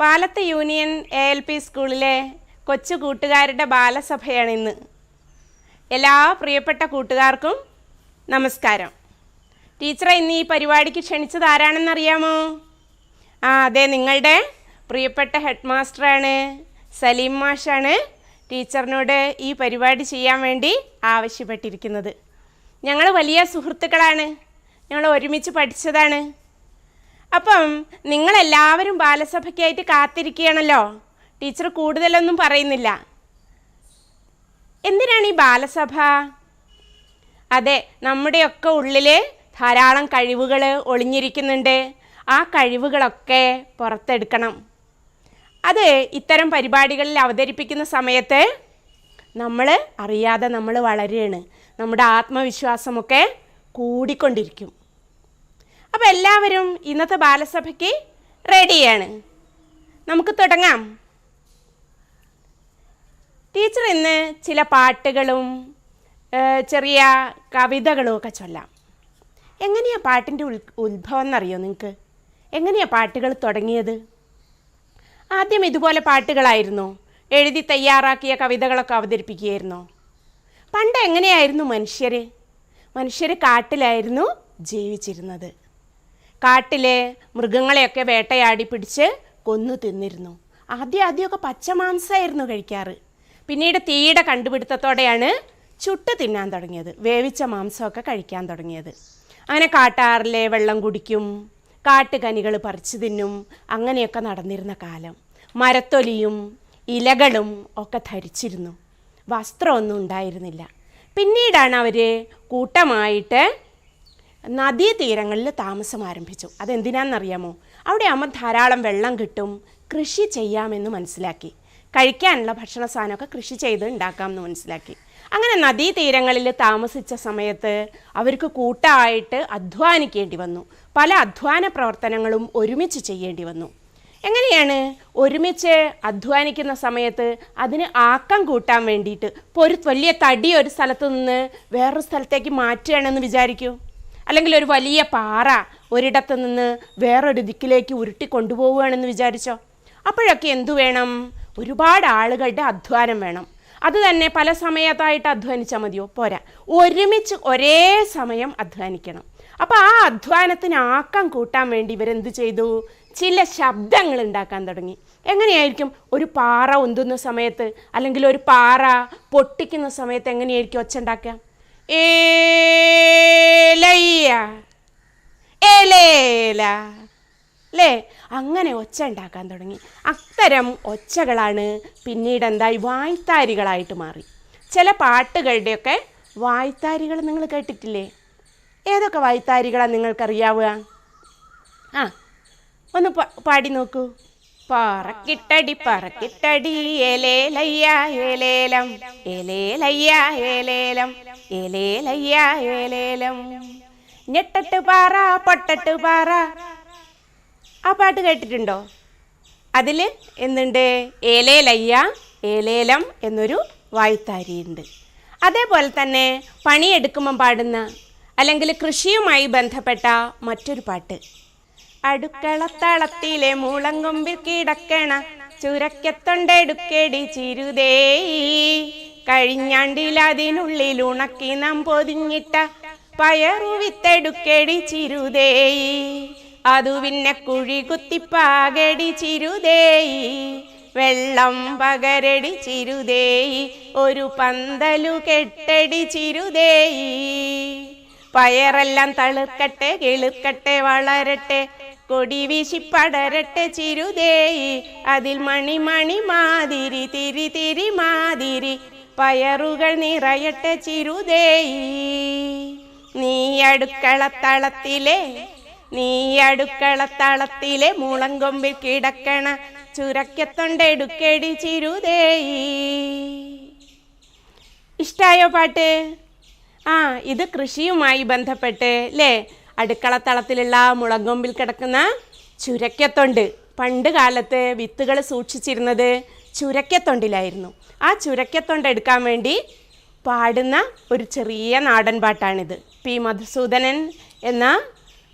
Palath union A L P സ്കൂളിലെ കൊച്ചു കൂട്ടുകാരുടെ ബാലസഭയാണ് ഇന്ന്. എല്ലാ പ്രിയപ്പെട്ട കൂട്ടുകാർക്കും നമസ്കാരം. ടീച്ചറെ ഇന്ന് ഈ പരിപാടിക്ക് ക്ഷണിച്ചത് ആരാണെന്നറിയാമോ? ആ അതെ നിങ്ങളുടെ പ്രിയപ്പെട്ട ഹെഡ് മാസ്റ്ററാണ് സലീം മാഷാണ് ടീച്ചറിനോട് ഈ പരിപാടി ചെയ്യാൻ വേണ്ടി ആവശ്യപ്പെട്ടിരിക്കുന്നത്. ഞങ്ങൾ വലിയ സുഹൃത്തുക്കളാണ്. ഞങ്ങൾ ഒരുമിച്ച് പഠിച്ചതാണ്. അപ്പം നിങ്ങളെല്ലാവരും ബാലസഭയ്ക്കായിട്ട് കാത്തിരിക്കുകയാണല്ലോ? ടീച്ചർ കൂടുതലൊന്നും പറയുന്നില്ല. എന്തിനാണ് ഈ ബാലസഭ? അതെ നമ്മുടെയൊക്കെ ഉള്ളിൽ ധാരാളം കഴിവുകൾ ഒളിഞ്ഞിരിക്കുന്നുണ്ട്. ആ കഴിവുകളൊക്കെ പുറത്തെടുക്കണം. അത് ഇത്തരം പരിപാടികളിൽ അവതരിപ്പിക്കുന്ന സമയത്ത് നമ്മൾ അറിയാതെ നമ്മൾ വളരുകയാണ്. നമ്മുടെ ആത്മവിശ്വാസമൊക്കെ കൂടിക്കൊണ്ടിരിക്കും. അപ്പോൾ എല്ലാവരും ഇന്നത്തെ ബാലസഭയ്ക്ക് റെഡിയാണ്. നമുക്ക് തുടങ്ങാം. ടീച്ചർ ഇന്ന് ചില പാട്ടുകളും ചെറിയ കവിതകളും ഒക്കെ ചൊല്ലാം. എങ്ങനെയാണ് പാട്ടിന്റെ ഉൽ ഉത്ഭവം എന്നറിയോ നിങ്ങൾക്ക് എങ്ങനെയാണ് പാട്ടുകൾ തുടങ്ങിയത്? ആദ്യം ഇതുപോലെ പാട്ടുകളായിരുന്നു. എഴുതി തയ്യാറാക്കിയ കവിതകളൊക്കെ അവതരിപ്പിക്കുകയായിരുന്നോ. പണ്ട് എങ്ങനെയായിരുന്നു മനുഷ്യർ മനുഷ്യർ കാട്ടിലായിരുന്നു ജീവിച്ചിരുന്നത്. കാട്ടിലെ മൃഗങ്ങളെയൊക്കെ വേട്ടയാടി പിടിച്ച് കൊന്നു തിന്നിരുന്നു. ആദ്യം ആദ്യമൊക്കെ പച്ചമാംസമായിരുന്നു കഴിക്കാറ്. പിന്നീട് തീയുടെ കണ്ടുപിടുത്തത്തോടെയാണ് ചുട്ട് തിന്നാൻ തുടങ്ങിയത്. വേവിച്ച മാംസമൊക്കെ കഴിക്കാൻ തുടങ്ങിയത്. അങ്ങനെ കാട്ടാറിലെ വെള്ളം കുടിക്കും കാട്ടുകനികൾ പറിച്ചു തിന്നും അങ്ങനെയൊക്കെ നടന്നിരുന്ന കാലം. മരത്തൊലിയും ഇലകളും ഒക്കെ ധരിച്ചിരുന്നു. വസ്ത്രമൊന്നും ഉണ്ടായിരുന്നില്ല. പിന്നീടാണ് അവർ കൂട്ടമായിട്ട് നദീതീരങ്ങളിൽ താമസം ആരംഭിച്ചു. അതെന്തിനാണെന്നറിയാമോ? അവിടെ ആകുമ്പോൾ ധാരാളം വെള്ളം കിട്ടും കൃഷി ചെയ്യാമെന്ന് മനസ്സിലാക്കി. കഴിക്കാനുള്ള ഭക്ഷണ സാധനമൊക്കെ കൃഷി ചെയ്ത് ഉണ്ടാക്കാമെന്ന് മനസ്സിലാക്കി. അങ്ങനെ നദീതീരങ്ങളിൽ താമസിച്ച സമയത്ത് അവർക്ക് കൂട്ടായിട്ട് അധ്വാനിക്കേണ്ടി വന്നു. പല അധ്വാന പ്രവർത്തനങ്ങളും ഒരുമിച്ച് ചെയ്യേണ്ടി വന്നു. എങ്ങനെയാണ്? ഒരുമിച്ച് അധ്വാനിക്കുന്ന സമയത്ത് അതിന് ആക്കം കൂട്ടാൻ വേണ്ടിയിട്ട് ഇപ്പോൾ ഒരു വലിയ തടി ഒരു സ്ഥലത്ത് നിന്ന് വേറൊരു സ്ഥലത്തേക്ക് മാറ്റുകയാണെന്ന് വിചാരിക്കൂ. അല്ലെങ്കിൽ ഒരു വലിയ പാറ ഒരിടത്ത് നിന്ന് വേറൊരു ദിക്കിലേക്ക് ഉരുട്ടി കൊണ്ടുപോവുകയാണെന്ന് വിചാരിച്ചോ? അപ്പോഴൊക്കെ എന്തു വേണം? ഒരുപാട് ആളുകളുടെ അധ്വാനം വേണം. അത് തന്നെ പല സമയത്തായിട്ട് അധ്വാനിച്ചാൽ മതിയോ? പോരാ. ഒരുമിച്ച് ഒരേ സമയം അധ്വാനിക്കണം. അപ്പോൾ ആ അധ്വാനത്തിന് ആക്കം കൂട്ടാൻ വേണ്ടി ഇവരെന്ത് ചെയ്തു? ചില ശബ്ദങ്ങൾ ഉണ്ടാക്കാൻ തുടങ്ങി. എങ്ങനെയായിരിക്കും? ഒരു പാറ ഉന്തുന്ന സമയത്ത് അല്ലെങ്കിൽ ഒരു പാറ പൊട്ടിക്കുന്ന സമയത്ത് എങ്ങനെയായിരിക്കും ഒച്ച ഉണ്ടാക്കുക ഏലയ്യ. ഏലേല. അല്ലേ അങ്ങനെ ഒച്ച ഉണ്ടാക്കാൻ തുടങ്ങി. അത്തരം ഒച്ചകളാണ് പിന്നീട് എന്തായി? വായ്ത്താരികളായിട്ട് മാറി. ചില പാട്ടുകളുടെയൊക്കെ വായ്ത്താരികൾ നിങ്ങൾ കേട്ടിട്ടില്ലേ? ഏതൊക്കെ വായ്ത്താരികളാണ് നിങ്ങൾക്കറിയാവുക? ആ ഒന്ന് പാടി നോക്കൂ. പറക്കിട്ടടി പറക്കിട്ടടി എലേലയ്യ ഏലേലം. എലേലയ്യ ഏലേലം. എലേലയ്യ ഏലേലം. ഞെട്ടട്ട് പാറ പൊട്ടട്ട് പാറ. ആ പാട്ട് കേട്ടിട്ടുണ്ടോ? അതിൽ എന്തുണ്ട്? ഏലേലയ്യ ഏലേലം എന്നൊരു വായ്ത്താരിയുണ്ട്. അതേപോലെ തന്നെ പണിയെടുക്കുമ്പം പാടുന്ന അല്ലെങ്കിൽ കൃഷിയുമായി ബന്ധപ്പെട്ട മറ്റൊരു പാട്ട്. അടുക്കളത്തളത്തിലെ മുളങ്കൊമ്പിൽ കിടക്കണ ചുരക്കത്തൊണ്ടെടുക്കേടി ചിരുതേയി കഴിഞ്ഞാണ്ടിൽ അതിനുള്ളിൽ ഉണക്കി നാം പൊതിഞ്ഞിട്ട പയറു വിത്തെടുക്കേടി ചിരുതേയി അതു പിന്നെ കുഴി കുത്തിപ്പാകടി ചിരുതേയി വെള്ളം പകരടി ചിരുതേയി ഒരു പന്തലു കെട്ടടി ചിരുതേയി പയറെല്ലാം തളിർക്കട്ടെ കിളിർക്കട്ടെ വളരട്ടെ. കൊടി വീശിപ്പടരട്ടെ ചിരുതേയി അതിൽ മണി മണി മാതിരി തിരി തിരി മാതിരി പയറുകൾ നിറയട്ടെ ചിരുതേയി നീ അടുക്കളത്തളത്തിലെ നീ അടുക്കളത്തളത്തിലെ മുളങ്കൊമ്പിൽ കിടക്കണ ചുരക്കത്തൊണ്ടെടുക്കടി ചിരുതേയി ഇഷ്ടായോ പാട്ട്? ആ ഇത് കൃഷിയുമായി ബന്ധപ്പെട്ട് അല്ലേ അടുക്കളത്തളത്തിലുള്ള മുളങ്കൊമ്പിൽ കിടക്കുന്ന ചുരക്കത്തൊണ്ട്. പണ്ട് കാലത്ത് വിത്തുകൾ സൂക്ഷിച്ചിരുന്നത് ചുരക്കത്തൊണ്ടിലായിരുന്നു. ആ ചുരക്കത്തൊണ്ട് എടുക്കാൻ വേണ്ടി പാടുന്ന ഒരു ചെറിയ നാടൻ പാട്ടാണിത്. പി. മധുസൂദനൻ എന്ന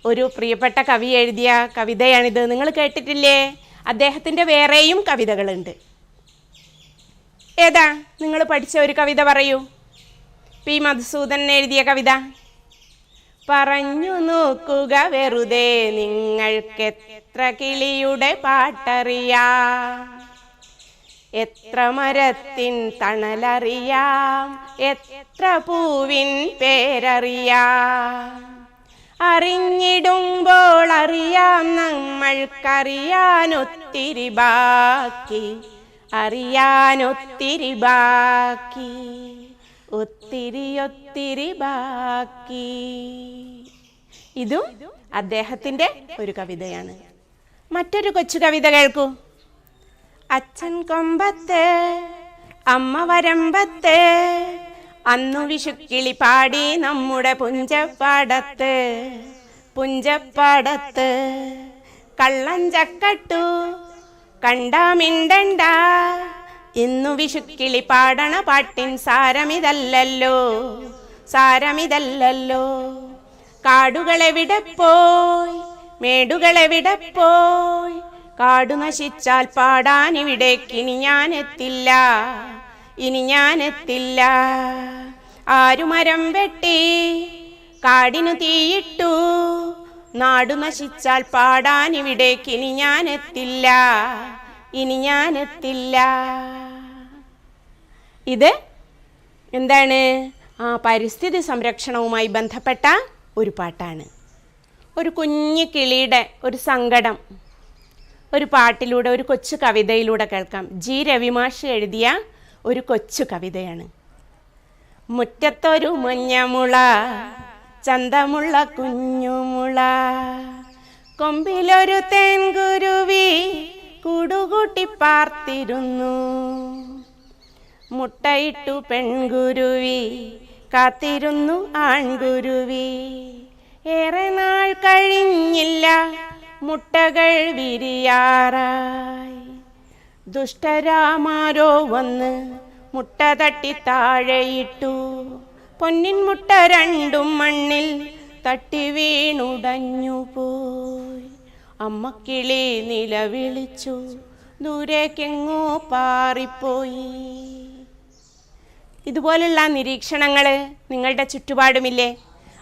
ഒരു പ്രിയപ്പെട്ട കവി എഴുതിയ കവിതയാണിത്. നിങ്ങൾ കേട്ടിട്ടില്ലേ? അദ്ദേഹത്തിന്റെ വേറെയും കവിതകളുണ്ട്. ഏതാ? നിങ്ങൾ പഠിച്ച ഒരു കവിത പറയൂ. പി. മധുസൂദനൻ എഴുതിയ കവിത. പറഞ്ഞു നോക്കുക വെറുതെ നിങ്ങൾക്ക് എത്ര കിളിയുടെ പാട്ടറിയാം? എത്ര മരത്തിൻ തണലറിയാം? എത്ര പൂവിൻ പേരറിയാം? അറിഞ്ഞിടുമ്പോൾ അറിയാം നമ്മൾക്കറിയാനൊത്തിരി ബാക്കി അറിയാനൊത്തിരി ബാക്കി. ഒത്തിരി ഒത്തിരി ബാക്കി. ഇതും അദ്ദേഹത്തിന്റെ ഒരു കവിതയാണ്. മറ്റൊരു കൊച്ചു കവിത കേൾക്കൂ. അച്ഛൻ കൊമ്പത്ത് അമ്മ വരമ്പത്ത് അന്നു വിഷുക്കിളി പാടി നമ്മുടെ പുഞ്ചപ്പാടത്ത് പുഞ്ചപ്പാടത്ത്. കള്ളഞ്ചക്കട്ടു കണ്ടാ മിണ്ടണ്ട ഇന്നു വിഷുക്കിളി പാടണ പാട്ടിൻ സാരമിതല്ലല്ലോ സാരമിതല്ലല്ലോ. കാടുകളെ പോയി മേടുകളെ പോയി കാടു നശിച്ചാൽ പാടാൻ ഇവിടേക്ക് ഇനി ഞാൻ എത്തില്ല ഇനി ഞാൻ എത്തില്ല ആരു മരം വെട്ടി കാടിനു തീയിട്ടു നാടു നശിച്ചാൽ പാടാൻ ഇവിടേക്ക് ഇനി ഞാൻ എത്തില്ല ഇനി ഞാൻ എത്തില്ല ഇത് എന്താണ്? ആ പരിസ്ഥിതി സംരക്ഷണവുമായി ബന്ധപ്പെട്ട ഒരു പാട്ടാണ്. ഒരു കുഞ്ഞു കിളിയുടെ ഒരു സങ്കടം. ഒരു പാട്ടിലൂടെ ഒരു കൊച്ചു കവിതയിലൂടെ കേൾക്കാം. ജി. രവിമാഷ് എഴുതിയ ഒരു കൊച്ചു കവിതയാണ്. മുറ്റത്തൊരു മഞ്ഞമുള ചന്തമുള്ള കുഞ്ഞുമുള കൊമ്പിലൊരു തേൻകുരുവി കൂടുകൂട്ടി പാർത്തിരുന്നു. മുട്ടയിട്ടു പെൺകുരുവി കാത്തിരുന്നു ആൺകുരുവി ഏറെ നാൾ കഴിഞ്ഞില്ല മുട്ടകൾ വിരിയാറായി. ദുഷ്ടരാമാരോ വന്ന് മുട്ട തട്ടി താഴെയിട്ടു. പൊന്നിൻ മുട്ട രണ്ടും മണ്ണിൽ തട്ടി വീണുടഞ്ഞു പോയി. അമ്മക്കിളി നിലവിളിച്ചു ദൂരേക്കെങ്ങോ പാറിപ്പോയി. ഇതുപോലുള്ള നിരീക്ഷണങ്ങൾ നിങ്ങളുടെ ചുറ്റുപാടുമില്ലേ?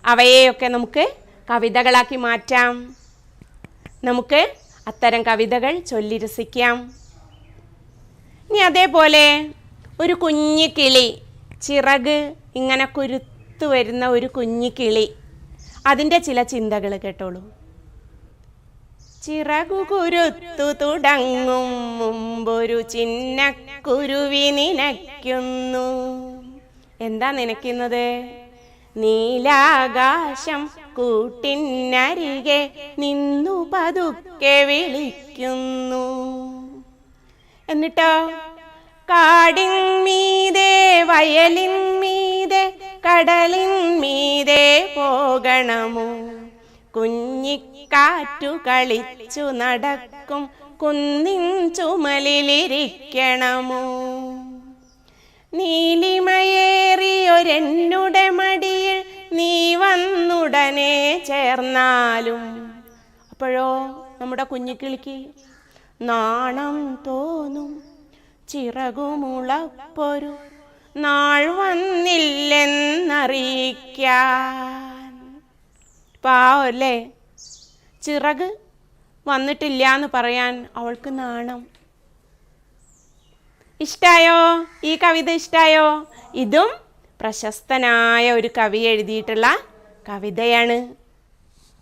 അവയെയൊക്കെ നമുക്ക് കവിതകളാക്കി മാറ്റാം. നമുക്ക് അത്തരം കവിതകൾ ചൊല്ലിരസിക്കാം ഇനി അതേപോലെ ഒരു കുഞ്ഞു കിളി ചിറക് ഇങ്ങനെ കുരുത്തു വരുന്ന ഒരു കുഞ്ഞു കിളി. അതിന്റെ ചില ചിന്തകൾ കേട്ടോളൂ. ചിറകു കുരുത്തു തുടങ്ങും മുമ്പൊരു ചിന്നക്കുരുവി നിനയ്ക്കുന്നു. എന്താ നനയ്ക്കുന്നത് നീലാകാശം കൂട്ടിനരികെ നിന്നു പതുക്കെ വിളിക്കുന്നു. എന്നിട്ടോ? കാടിൻ മീതെ വയലിൻ കടലിൻ പോകണമോ? കുഞ്ഞിക്കാറ്റു കളിച്ചു നടക്കും കുന്നിൻ ചുമലിലിരിക്കണമോ? നീലിമയേറിയൊരെന്നുടെ മടിയിൽ നീ വന്നുടനെ ചേർന്നാലും. അപ്പോഴോ നമ്മുടെ കുഞ്ഞിക്കിളിക്ക് നാണം തോന്നും. ചിറകുമുളപ്പൊരു നാൾ വന്നില്ലെന്നറിയിക്കാൻ. പാവല്ലേ ചിറക് വന്നിട്ടില്ല എന്ന് പറയാൻ അവൾക്ക് നാണം. ഇഷ്ടായോ? ഈ കവിത ഇഷ്ടായോ? ഇതും പ്രശസ്തനായ ഒരു കവി എഴുതിയിട്ടുള്ള കവിതയാണ്.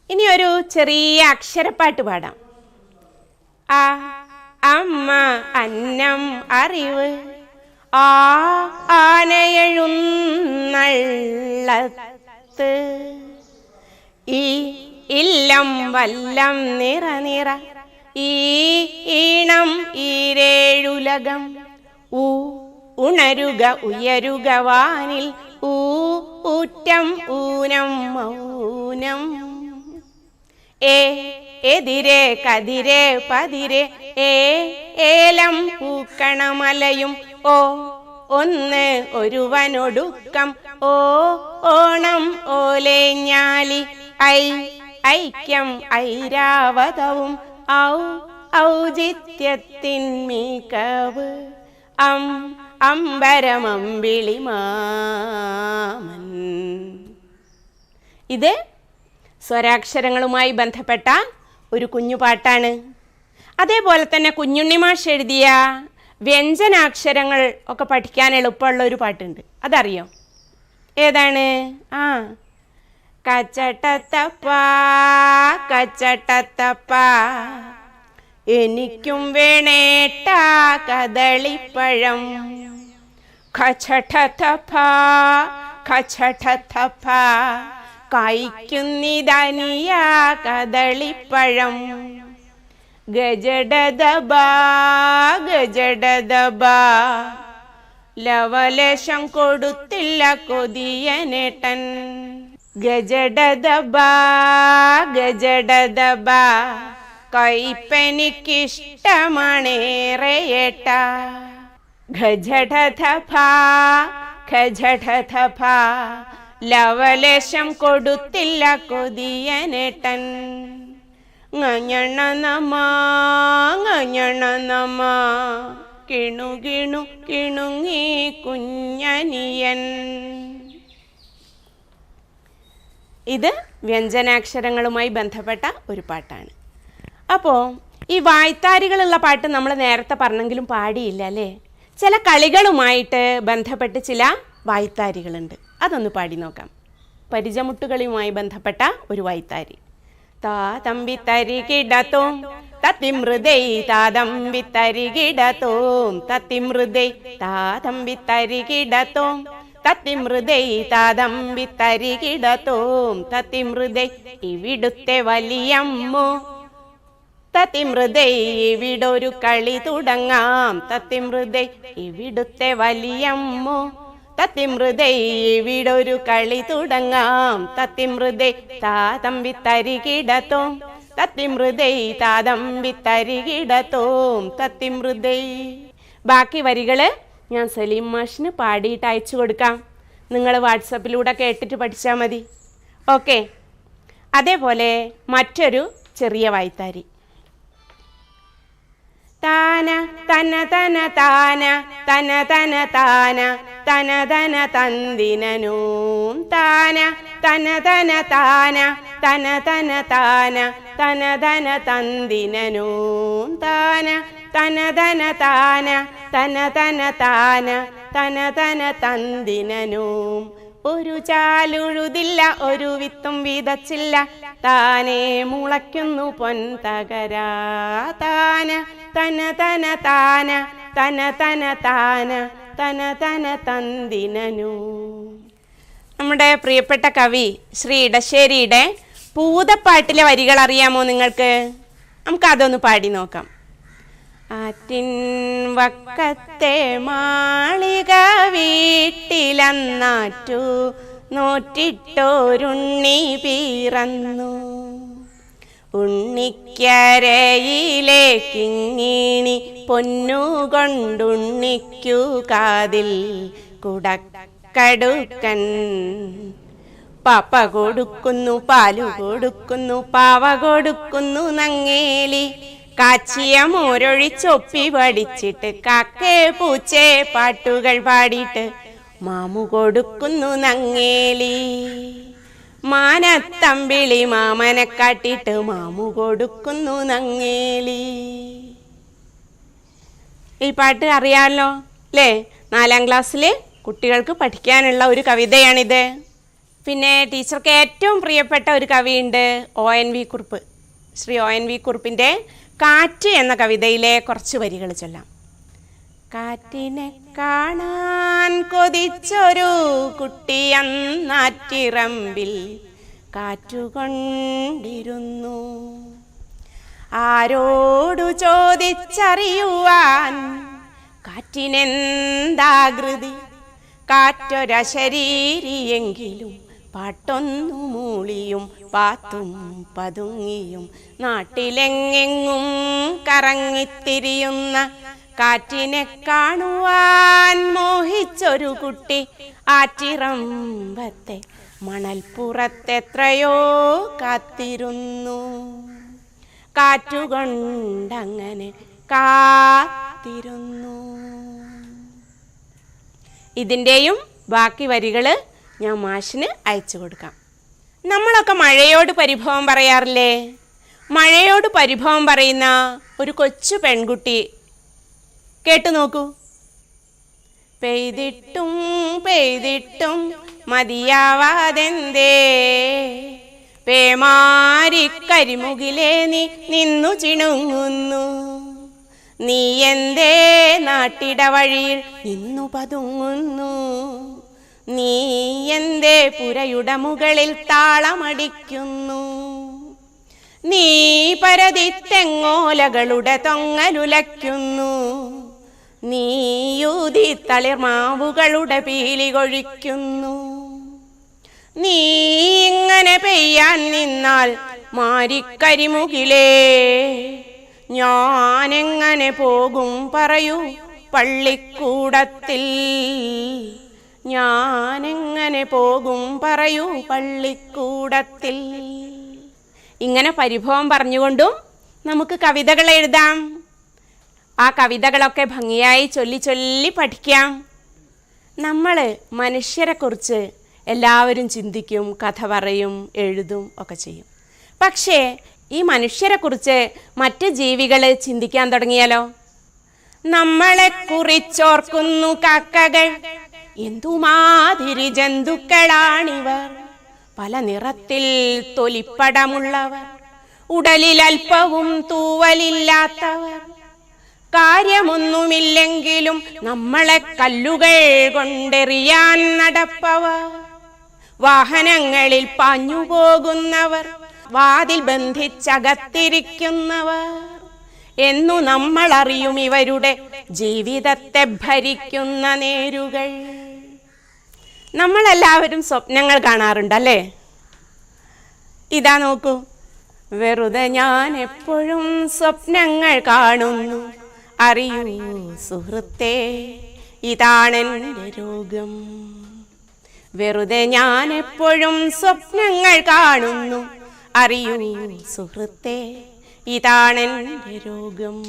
ഇനി ഒരു ചെറിയ അക്ഷരപ്പാട്ട് പാടാം. ആ അമ്മ അന്നം അറിവ് ആ ആനയഴുന്നള്ളത്ത് ഈ ഇല്ലം വല്ലം നിറ നിറ ഈ ഈണം ഈരേഴുലകം. ഊ ഉണരുക ഉയരുക വാനിൽ ഊ ഊറ്റം ഊനം മൗനം. ഏ എതിരെ കതിരെ പതിരെ ഏ ഏലം പൂക്കണമലയും ഓ ഒന്ന് ഒരുവനൊടുക്കം ഓ ഓണം ഓലേഞ്ഞാലി ഐ ഐക്യം ഐരാവതവും ഔ ഔചിത്യത്തിൻ മികവ്. അം അമ്പരമമ്പിളി മാമൻ. ഇത് സ്വരാക്ഷരങ്ങളുമായി ബന്ധപ്പെട്ട ഒരു കുഞ്ഞുപാട്ടാണ് അതേപോലെ തന്നെ കുഞ്ഞുണ്ണിമാഷ് എഴുതിയ വ്യഞ്ജനാക്ഷരങ്ങൾ ഒക്കെ പഠിക്കാൻ എളുപ്പമുള്ള ഒരു പാട്ടുണ്ട്. അതറിയോ? ഏതാണ്? ആ. കച്ചട്ടത്തപ്പ കച്ചട്ടത്തപ്പ. എനിക്കും വേണേട്ട കദളിപ്പഴം. ഖച്ചട്ടത്തപ്പ ഖച്ചട്ടത്തപ്പ കായ്ക്കുന്നിതനിയ കദളിപ്പഴം. ഗജഡദബ ഗജഡദബ ലവലേശം കൊടുത്തില്ല കൊതിയനേട്ടൻ ഗജഡദബ ഗജഡദബ കൈപ്പനിക്കിഷ്ടമാണേറെയേട്ട. ഖജഠഥഫ ഖജഠഥഫ ലവലേശം കൊടുത്തില്ല കൊതിയനേട്ടൻ. ഞണ നമ ഞണ നമ കിണു കിണു കിണുങ്ങി കുഞ്ഞനിയൻ. ഇത് വ്യഞ്ജനാക്ഷരങ്ങളുമായി ബന്ധപ്പെട്ട ഒരു പാട്ടാണ്. അപ്പോൾ ഈ വായ്ത്താരികളുള്ള പാട്ട് നമ്മൾ നേരത്തെ പറഞ്ഞെങ്കിലും പാടിയില്ല അല്ലേ? ചില കളികളുമായിട്ട് ബന്ധപ്പെട്ട് ചില വായ്ത്താരികളുണ്ട്. അതൊന്ന് പാടി നോക്കാം. പരിചമുട്ടുകളുമായി ബന്ധപ്പെട്ട ഒരു വായ്ത്താരി. താ തമ്പി തരി കിടത്തും തത്തി തത്തിമൃദൈ താ തമ്പി തരി കിടത്തും തത്തി തത്തിമൃദൈ താ തമ്പി തരി തരികിടത്തോം തത്തിമൃദൈ താ തമ്പി തത്തി തത്തിമൃദൈ ഇവിടുത്തെ വലിയമ്മോ തത്തിമൃദൈ ഇവിടൊരു കളി തുടങ്ങാം. തത്തിമൃതൈ ഇവിടുത്തെ വലിയമ്മോ? തത്തിമൃതൈ ഇവിടൊരു കളി തുടങ്ങാം. തത്തിമൃതൈ താതമ്പി തരികിടത്തോം. തത്തിമൃതൈ താതമ്പി തരികിടത്തോം. തത്തിമൃതൈ. ബാക്കി വരികൾ ഞാൻ സലീം മാഷിന് പാടിയിട്ട് അയച്ചു കൊടുക്കാം. നിങ്ങൾ വാട്സപ്പിലൂടെ കേട്ടിട്ട് പഠിച്ചാൽ മതി. ഓക്കെ. അതേപോലെ മറ്റൊരു ചെറിയ വായ്ത്താരി. താന തന തന താന തന തന താന തന തന തന്തിനൂം താന തന തന താന തന തന താന തന തന തന്തിനൂം താന തന തന താന തന തന താന തന തന തന്തിനൂം ഒരു ചാലുഴുതില്ല ഒരു വിത്തും വിതച്ചില്ല. താനെ മുളയ്ക്കുന്നു പൊൻ തകരാ താന. തന തന താന തന തന താന തന തന തന്തിനു നമ്മുടെ പ്രിയപ്പെട്ട കവി ശ്രീ ഇടശ്ശേരിയുടെ പൂതപ്പാട്ടിലെ വരികൾ അറിയാമോ നിങ്ങൾക്ക്? നമുക്കതൊന്ന് പാടി നോക്കാം. ആറ്റിൻ വക്കത്തെ മാളിക വീട്ടിലന്നാറ്റു നോറ്റിട്ടോരുണ്ണി പിറന്നു. ഉണ്ണിക്കരയിലേക്കിങ്ങിണി പൊന്നുകൊണ്ടുണ്ണിക്കു കാതിൽ കുടക്കടുക്കൻ. പാപ്പ കൊടുക്കുന്നു പാലു കൊടുക്കുന്നു പാവ കൊടുക്കുന്നു നങ്ങേലി കാച്ചിയ മോരൊഴിച്ചൊപ്പി പഠിച്ചിട്ട് കാക്കേ പൂച്ചേ പാട്ടുകൾ പാടിയിട്ട് മാമു കൊടുക്കുന്നു നങ്ങേലി. മാനത്തമ്പിളി മാമനെ കാട്ടിട്ട് മാമു കൊടുക്കുന്നു നങ്ങേലി. ഈ പാട്ട് അറിയാമല്ലോ അല്ലേ നാലാം ക്ലാസ്സിൽ കുട്ടികൾക്ക് പഠിക്കാനുള്ള ഒരു കവിതയാണിത്. പിന്നെ ടീച്ചർക്ക് ഏറ്റവും പ്രിയപ്പെട്ട ഒരു കവിയുണ്ട് O N V Kurup. Sri O N V കുറുപ്പിന്റെ കാറ്റ് എന്ന കവിതയിലെ കുറച്ച് വരികൾ ചൊല്ലാം. കാറ്റിനെ കാണാൻ കൊതിച്ചൊരു കുട്ടി കുട്ടിയന്നാറ്റിറമ്പിൽ കാറ്റുകൊണ്ടിരുന്നു. ആരോടു ചോദിച്ചറിയുവാൻ കാറ്റിനെന്താകൃതി? കാറ്റൊരശരീരിയെങ്കിലും പാട്ടൊന്നു മൂളിയും പാത്തും പതുങ്ങിയും. നാട്ടിലെങ്ങെങ്ങും കറങ്ങിത്തിരിയുന്ന കാറ്റിനെ കാണുവാൻ മോഹിച്ചൊരു കുട്ടി ആറ്റിറമ്പത്തെ മണൽപ്പുറത്തെത്രയോ കാത്തിരുന്നു. കാറ്റുകൊണ്ടങ്ങനെ കാത്തിരുന്നു. ഇതിന്റെയും ബാക്കി വരികൾ ഞാൻ മാഷിന് അയച്ചു കൊടുക്കാം. നമ്മളൊക്കെ മഴയോട് പരിഭവം പറയാറില്ലേ? മഴയോട് പരിഭവം പറയുന്ന ഒരു കൊച്ചു പെൺകുട്ടി. കേട്ടു നോക്കൂ. പെയ്തിട്ടും പെയ്തിട്ടും മതിയാവാതെന്തേ? പേമാരി കരിമുകിലേ നീ നിന്നു ചിണുങ്ങുന്നു. നീ എന്തേ നാട്ടിട വഴിയിൽ നിന്നു പതുങ്ങുന്നു. നീ എന്തേ പുരയുടെ മുകളിൽ താളമടിക്കുന്നു. നീ പരതി തെങ്ങോലകളുടെ നീ നീയൂതി തളിർമാവുകളുടെ പീലി കൊഴിക്കുന്നു നീ ഇങ്ങനെ പെയ്യാൻ നിന്നാൽ മാരിക്കരിമുകിലേ. ഞാനെങ്ങനെ പോകും പറയൂ പള്ളിക്കൂടത്തിൽ. ഞാനെങ്ങനെ പോകും പറയൂ പള്ളിക്കൂടത്തിൽ. ഇങ്ങനെ പരിഭവം പറഞ്ഞുകൊണ്ടും നമുക്ക് കവിതകൾ എഴുതാം. ആ കവിതകളൊക്കെ ഭംഗിയായി ചൊല്ലി ചൊല്ലി പഠിക്കാം. നമ്മൾ മനുഷ്യരെക്കുറിച്ച് എല്ലാവരും ചിന്തിക്കും കഥ പറയും എഴുതും ഒക്കെ ചെയ്യും. പക്ഷേ ഈ മനുഷ്യരെക്കുറിച്ച് മറ്റ് ജീവികൾ ചിന്തിക്കാൻ തുടങ്ങിയാലോ? നമ്മളെ കുറിച്ചോർക്കുന്നു കാക്കകൾ. എന്തുമാതിരി ജന്തുക്കളാണിവർ? പല നിറത്തിൽ തൊലിപ്പടമുള്ളവർ ഉടലിൽ അല്പവും തൂവലില്ലാത്തവർ. കാര്യമൊന്നുമില്ലെങ്കിലും നമ്മളെ കല്ലുകൾ കൊണ്ടെറിയാൻ നടപ്പവർ. വാഹനങ്ങളിൽ പാഞ്ഞുപോകുന്നവർ വാതിൽ ബന്ധിച്ചകത്തിരിക്കുന്നവർ. എന്നു നമ്മൾ അറിയും ഇവരുടെ ജീവിതത്തെ ഭരിക്കുന്ന നേരുകൾ. നമ്മളെല്ലാവരും സ്വപ്നങ്ങൾ കാണാറുണ്ടല്ലേ? ഇതാ നോക്കൂ. വെറുതെ ഞാൻ എപ്പോഴും സ്വപ്നങ്ങൾ കാണുന്നു. അറിയൂ സുഹൃത്തേ ഇതാണെന്റെ രോഗം. വെറുതെ ഞാൻ എപ്പോഴും സ്വപ്നങ്ങൾ കാണുന്നു. അറിയൂ സുഹൃത്തേ ഇതാണെന്റെ രോഗം.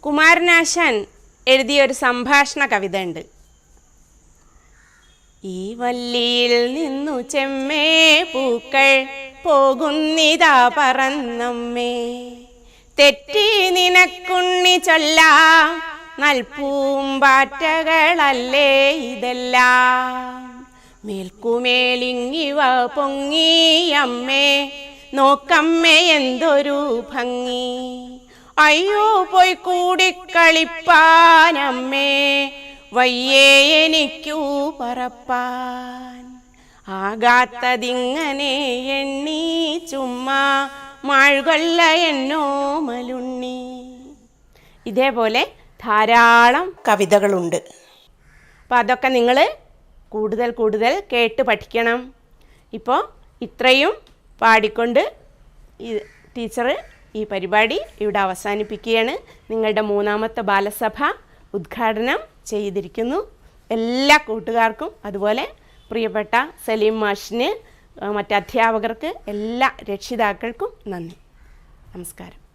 കുമാരനാശാൻ എഴുതിയ ഒരു സംഭാഷണ കവിത ഉണ്ട്. ഈ വല്ലിയിൽ നിന്നു ചെമ്മേ പൂക്കൾ പോകുന്നിതാ പറന്നമ്മേ. തെറ്റി നിനക്കുണ്ണി ചൊല്ലാം നൽപൂമ്പാറ്റകളല്ലേ ഇതെല്ലാം. മേൽക്കുമേലിങ്ങിവ പൊങ്ങിയമ്മേ നോക്കമ്മേ എന്തൊരു ഭംഗി. അയ്യോ പോയി കൂടിക്കളിപ്പാനമ്മേ വയ്യേ എനിക്കു പറപ്പാൻ. ആകാത്തതിങ്ങനെ എണ്ണി ചുമ്മാ മാഴ്കൊല്ല എന്നോ മലുണ്ണി. ഇതേപോലെ ധാരാളം കവിതകളുണ്ട്. അപ്പോൾ അതൊക്കെ നിങ്ങൾ കൂടുതൽ കൂടുതൽ കേട്ട് പഠിക്കണം. ഇപ്പോൾ ഇത്രയും പാടിക്കൊണ്ട് ടീച്ചർ ഈ പരിപാടി ഇവിടെ അവസാനിപ്പിക്കുകയാണ്. നിങ്ങളുടെ മൂന്നാമത്തെ ബാലസഭ ഉദ്ഘാടനം ചെയ്തിരിക്കുന്നു. എല്ലാ കൂട്ടുകാർക്കും അതുപോലെ പ്രിയപ്പെട്ട സലീം മാഷിന് മറ്റധ്യാപകർക്ക് എല്ലാ രക്ഷിതാക്കൾക്കും നന്ദി. നമസ്കാരം.